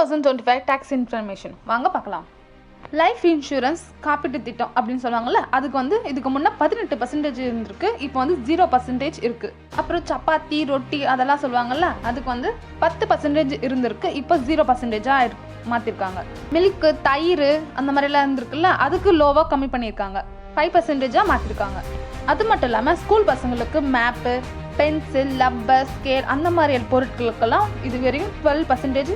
Thousand twenty five tax information வாங்க பார்க்கலாம். Life insurance காப்பீட்டு திட்டம் அப்படின்னு சொல்லுவாங்கல்ல அதுக்கு வந்து இதுக்கு முன்னே பதினெட்டு பர்சன்டேஜ் இருந்திருக்கு இப்போ வந்து ஜீரோ பர்சன்டேஜ் இருக்குது அப்புறம் சப்பாத்தி ரொட்டி அதெல்லாம் சொல்லுவாங்கல்ல அதுக்கு வந்து பத்து பர்சன்டேஜ் இருந்திருக்கு இப்போ ஜீரோ பர்சன்டேஜாக மாற்றிருக்காங்க மில்க்கு தயிர் அந்த மாதிரிலாம் இருந்திருக்குல்ல அதுக்கு லோவாக கம்மி பண்ணியிருக்காங்க. ஃபைவ் பர்சன்டேஜாக மாற்றிருக்காங்க அது மட்டும் இல்லாமல் ஸ்கூல் பசங்களுக்கு மேப்பு பென்சில் லப்பர் ஸ்கேல் அந்த மாதிரி பொருட்களுக்கெல்லாம் இது வரையும் டுவெல் பர்சன்டேஜ்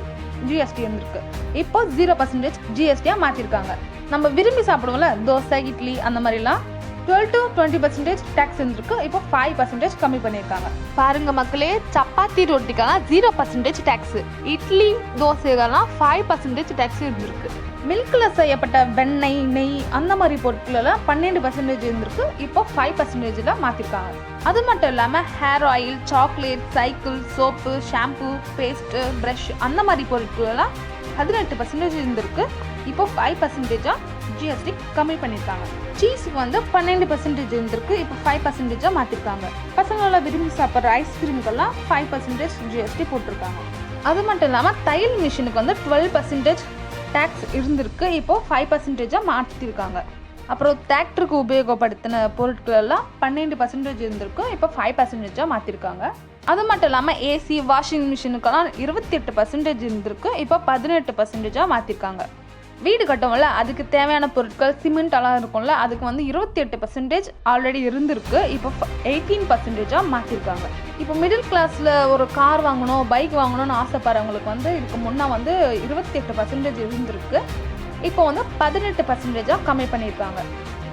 ஜிஎஸ்டி இருந்திருக்கு. இப்போ ஜீரோ பர்சன்டேஜ் ஜிஎஸ்டியாக மாற்றிருக்காங்க நம்ம விரும்பி சாப்பிடுவோம்ல தோசை இட்லி அந்த மாதிரிலாம் twelve to twenty percentage tax இருந்திருக்கு. இப்போ ஃபைவ் பர்சன்டேஜ் கம்மி பண்ணியிருக்காங்க. பாருங்க மக்களே சப்பாத்தி ரொட்டிக்கெல்லாம் ஜீரோ பர்சன்டேஜ் டேக்ஸ் இட்லி தோசைகள்லாம் ஃபைவ் பர்சன்டேஜ் டேக்ஸ் இருந்திருக்கு. மில்கில் செய்யப்பட்ட வெண்ணெய் நெய் அந்த மாதிரி பொருட்களெல்லாம் பன்னெண்டு பர்சன்டேஜ் இருந்திருக்கு. இப்போ ஃபைவ் பர்சன்டேஜில் மாற்றிருக்காங்க அது மட்டும் இல்லாமல் hair oil chocolate cycle soap shampoo paste brush அந்த மாதிரி பொருட்களெல்லாம் பதினெட்டு பர்சன்டேஜ் இருந்திருக்கு. இப்போ ஃபைவ் பர்சன்டேஜாக ஜிஎஸ்டி கம்மி பண்ணியிருக்காங்க சீஸுக்கு வந்து பன்னெண்டு பர்சன்டேஜ் இருந்திருக்கு. இப்போ ஃபைவ் பர்சன்டேஜாக மாற்றிருக்காங்க பசங்களோட விரும்பி சாப்பிட்ற ஐஸ்கிரீம்கெல்லாம் ஃபைவ் பர்சன்டேஜ் ஜிஎஸ்டி போட்டிருக்காங்க. அது மட்டும் இல்லாமல் தையல் மிஷினுக்கு வந்து டுவெல் பர்சன்டேஜ் டேக்ஸ் இருந்திருக்கு. இப்போ ஃபைவ் பர்சன்டேஜாக மாற்றிருக்காங்க அப்புறம் தேக்டருக்கு உபயோகப்படுத்தின பொருட்கள் எல்லாம் பன்னெண்டு பர்சன்டேஜ் இருந்திருக்கு இப்போ ஃபைவ் பர்சன்டேஜாக மாற்றிருக்காங்க அது மட்டும் இல்லாமல் ஏசி வாஷிங் மிஷினுக்கெல்லாம் இருபத்தி எட்டு பர்சன்டேஜ் இருந்திருக்கு. இப்போ பதினெட்டு பர்சன்டேஜாக மாற்றிருக்காங்க வீடு கட்டோம்ல அதுக்கு தேவையான பொருட்கள் சிமெண்ட் எல்லாம் இருக்கும்ல அதுக்கு வந்து இருபத்தி எட்டு பர்சன்டேஜ் ஆல்ரெடி இருந்திருக்கு. இப்போ எயிட்டீன் பர்சன்டேஜாக மாற்றிருக்காங்க இப்போ மிடில் கிளாஸில் ஒரு கார் வாங்கணும் பைக் வாங்கணும்னு ஆசைப்படுறவங்களுக்கு வந்து இதுக்கு முன்னே வந்து இருபத்தி எட்டு பர்சன்டேஜ் இருந்திருக்கு. இப்போ வந்து பதினெட்டு பர்சன்டேஜாக கம்மி பண்ணியிருக்காங்க.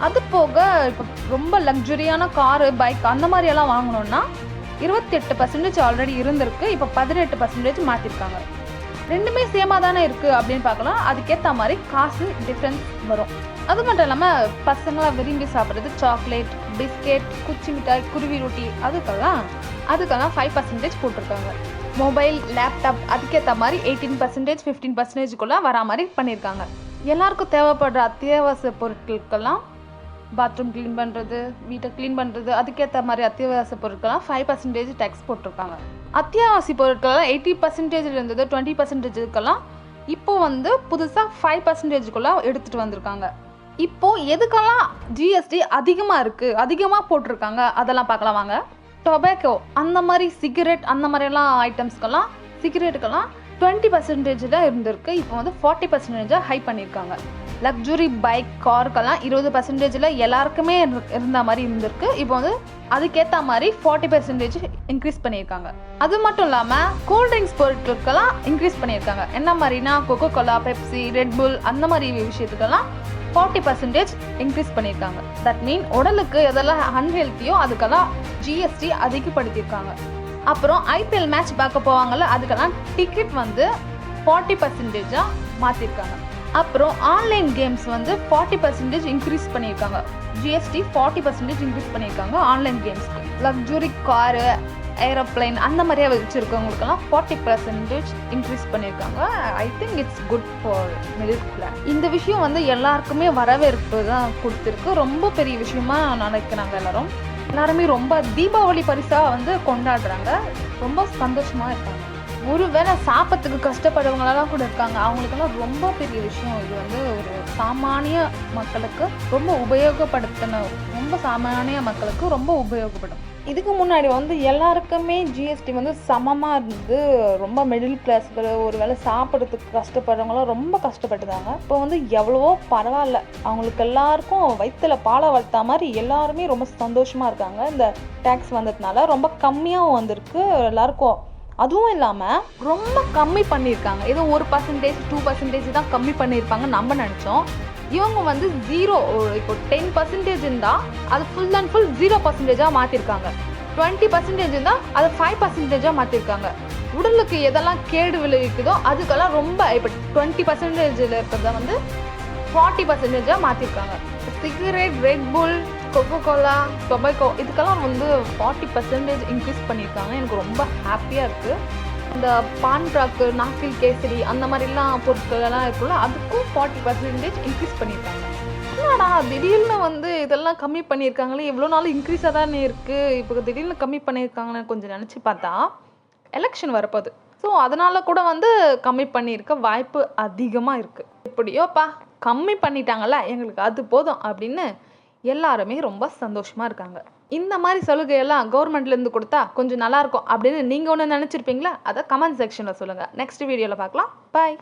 அது போக இப்போ ரொம்ப லக்ஸுரியான காரு பைக் அந்த மாதிரியெல்லாம் வாங்கணும்னா இருபத்தி எட்டு பர்சன்டேஜ் ஆல்ரெடி இருந்திருக்கு. இப்போ பதினெட்டு பர்சன்டேஜ் மாற்றிருக்காங்க ரெண்டுமே சேமாக தானே இருக்குது அப்படின்னு பார்க்கலாம். அதுக்கேற்ற மாதிரி காசு டிஃப்ரென்ஸ் வரும். அது மட்டும் இல்லாமல் பசங்களாம் விரும்பி சாப்பிட்றது சாக்லேட் பிஸ்கெட் குச்சி மிட்டாய் குருவி ரொட்டி அதுக்கெல்லாம் அதுக்கெல்லாம் ஃபைவ் பர்சன்டேஜ் போட்டிருக்காங்க. மொபைல் லேப்டாப் அதுக்கேற்ற மாதிரி எயிட்டீன் பர்சன்டேஜ் ஃபிஃப்டீன் பர்சன்டேஜுக்குள்ளே வரா மாதிரி பண்ணியிருக்காங்க. எல்லாருக்கும் தேவைப்படுற அத்தியாவசிய பொருட்களுக்கெல்லாம் பாத்ரூம் க்ளீன் பண்ணுறது வீட்டை க்ளீன் பண்ணுறது அதுக்கேற்ற மாதிரி அத்தியாவசிய பொருட்கள்லாம் ஃபைவ் பர்சன்டேஜ் டேக்ஸ் போட்டிருக்காங்க. அத்தியாவசிய பொருட்கள்லாம் எயிட்டி பர்சன்டேஜ் இருந்தது டுவெண்ட்டி பர்சன்டேஜுக்கெல்லாம் இப்போ வந்து புதுசாக ஃபைவ் பர்சன்டேஜுக்குள்ளே எடுத்துகிட்டு வந்திருக்காங்க. இப்போ எதுக்கெல்லாம் ஜிஎஸ்டி அதிகமாக இருக்குது அதிகமாக போட்டிருக்காங்க அதெல்லாம் பார்க்கலாம் வாங்க. டொபேக்கோ அந்த மாதிரி சிகரெட் அந்த மாதிரிலாம் ஐட்டம்ஸ்க்கெல்லாம் சிகரெட்டுக்கெல்லாம் டுவெண்ட்டி பர்சன்டேஜ் தான் இருந்திருக்கு. இப்போ வந்து ஃபார்ட்டி பர்சன்டேஜாக ஹை பண்ணியிருக்காங்க. லக்ஸுரி பைக் காருக்கெல்லாம் இருபது பர்சன்டேஜில் எல்லாருக்குமே இரு- இருந்த மாதிரி இருந்திருக்கு. இப்போ வந்து அதுக்கேற்ற மாதிரி ஃபார்ட்டி பர்சன்டேஜ் இன்க்ரீஸ் பண்ணியிருக்காங்க. அது மட்டும் இல்லாமல் கூல் ட்ரிங்க்ஸ் பொருட்களுக்கெல்லாம் இன்க்ரீஸ் பண்ணியிருக்காங்க. என்ன மாதிரினா கொக்கோ கோலா பெப்சி ரெட்புல் அந்த மாதிரி விஷயத்துக்கெல்லாம் ஃபார்ட்டி பர்சன்டேஜ் இன்க்ரீஸ் பண்ணியிருக்காங்க. தட் மீன் உடலுக்கு எதெல்லாம் அன்ஹெல்த்தியோ அதுக்கெல்லாம் ஜிஎஸ்டி அதிகப்படுத்தியிருக்காங்க. அப்புறம் ஐபிஎல் மேட்ச் பார்க்க போவாங்கல்ல அதுக்கெல்லாம் டிக்கெட் வந்து ஃபார்ட்டி பர்சன்டேஜாக மாற்றிருக்காங்க அப்புறம் ஆன்லைன் கேம்ஸ் வந்து ஃபார்ட்டி பர்சன்டேஜ் இன்க்ரீஸ் பண்ணியிருக்காங்க. ஜிஎஸ்டி ஃபார்ட்டி பர்சன்டேஜ் இன்க்ரீஸ் பண்ணியிருக்காங்க ஆன்லைன் கேம்ஸ்க்கு லக்ஸுரி காரு ஏரோப்ளைன் அந்த மாதிரியே வச்சுருக்கவங்களுக்கெல்லாம் ஃபார்ட்டி பர்சன்டேஜ் இன்க்ரீஸ் பண்ணியிருக்காங்க. I think it's good for middle class இந்த விஷயம் வந்து எல்லாருக்குமே வரவேற்பு தான் கொடுத்துருக்கு. ரொம்ப பெரிய விஷயமா நினைக்கிறாங்க எல்லாரும். எல்லாருமே ரொம்ப தீபாவளி பரிசாக வந்து கொண்டாடுறாங்க. ரொம்ப சந்தோஷமாக இருக்காங்க. ஒருவேளை சாப்பிட்றதுக்கு கஷ்டப்படுறவங்களெல்லாம் கூட இருக்காங்க. அவங்களுக்கெல்லாம் ரொம்ப பெரிய விஷயம். இது வந்து ஒரு சாமானிய மக்களுக்கு ரொம்ப உபயோகப்படுத்தின ரொம்ப சாமானிய மக்களுக்கு ரொம்ப உபயோகப்படும். இதுக்கு முன்னாடி வந்து எல்லாருக்குமே ஜிஎஸ்டி வந்து சமமாக இருந்தது ரொம்ப மிடில் கிளாஸ்கள் ஒரு வேளை சாப்பிட்றதுக்கு கஷ்டப்படுறவங்களாம் ரொம்ப கஷ்டப்பட்டுதாங்க. இப்போ வந்து எவ்வளவோ பரவாயில்ல. அவங்களுக்கு எல்லாருக்கும் வயிற்றுல பாலை வளர்த்தா மாதிரி எல்லாருமே ரொம்ப சந்தோஷமாக இருக்காங்க. இந்த டேக்ஸ் வந்ததுனால ரொம்ப கம்மியாகவும் வந்திருக்கு. எல்லாருக்கும் அதுவும் இல்லாமல் ரொம்ப கம்மி பண்ணியிருக்காங்க ஏதோ ஒரு பர்சன்டேஜ் டூ பர்சன்டேஜ் தான் கம்மி பண்ணியிருப்பாங்க நம்ம நினச்சோம். இவங்க வந்து ஜீரோ இப்போ டென் பர்சன்டேஜ் இருந்தால் அது ஃபுல் அண்ட் ஃபுல் ஜீரோ பர்சன்டேஜாக மாற்றிருக்காங்க டுவெண்ட்டி பர்சன்டேஜ் இருந்தால் அதை ஃபைவ் பர்சன்டேஜாக மாற்றிருக்காங்க உடலுக்கு எதெல்லாம் கேடு விளைவிக்குதோ அதுக்கெல்லாம் ரொம்ப இப்போ டுவெண்ட்டி பர்சன்டேஜில் இருக்கிறத வந்து ஃபார்ட்டி பர்சன்டேஜாக மாற்றிருக்காங்க cigarette Red Bull Coca Cola tobacco இதுக்கெல்லாம் வந்து ஃபார்ட்டி பர்சன்டேஜ் இன்க்ரீஸ் பண்ணியிருக்காங்க. எனக்கு ரொம்ப ஹாப்பியாக இருக்குது இந்த பான் ட்ராக்கு நாக்கில் கேசரி அந்த மாதிரிலாம் பொருட்கள்லாம் இருக்குல்ல அதுக்கும் ஃபார்ட்டி பர்சன்டேஜ் இன்க்ரீஸ் பண்ணியிருக்காங்க. என்னடா திடீர்னு வந்து இதெல்லாம் கம்மி பண்ணியிருக்காங்களே இவ்வளோ நாள் இன்க்ரீஸாக தானே இருக்குது இப்போ திடீர்னு கம்மி பண்ணியிருக்காங்கன்னு கொஞ்சம் நினச்சி பார்த்தா எலெக்ஷன் வரப்போகுது. ஸோ அதனால் கூட வந்து கம்மி பண்ணியிருக்க வாய்ப்பு அதிகமாக இருக்குது எப்படியோப்பா கம்மி பண்ணிட்டாங்கல்ல எங்களுக்கு அது போதும் அப்படின்னு எல்லாருமே ரொம்ப சந்தோஷமாக இருக்காங்க. இந்த மாதிரி சலுகையெல்லாம் கவர்மெண்ட்லேருந்து கொடுத்தா கொஞ்சம் நல்லாயிருக்கும் அப்படின்னு நீங்கள் ஒன்று நினச்சிருப்பீங்களா? அதை கமெண்ட் செக்ஷனில் சொல்லுங்கள் நெக்ஸ்ட் வீடியோவில் பார்க்கலாம். பாய்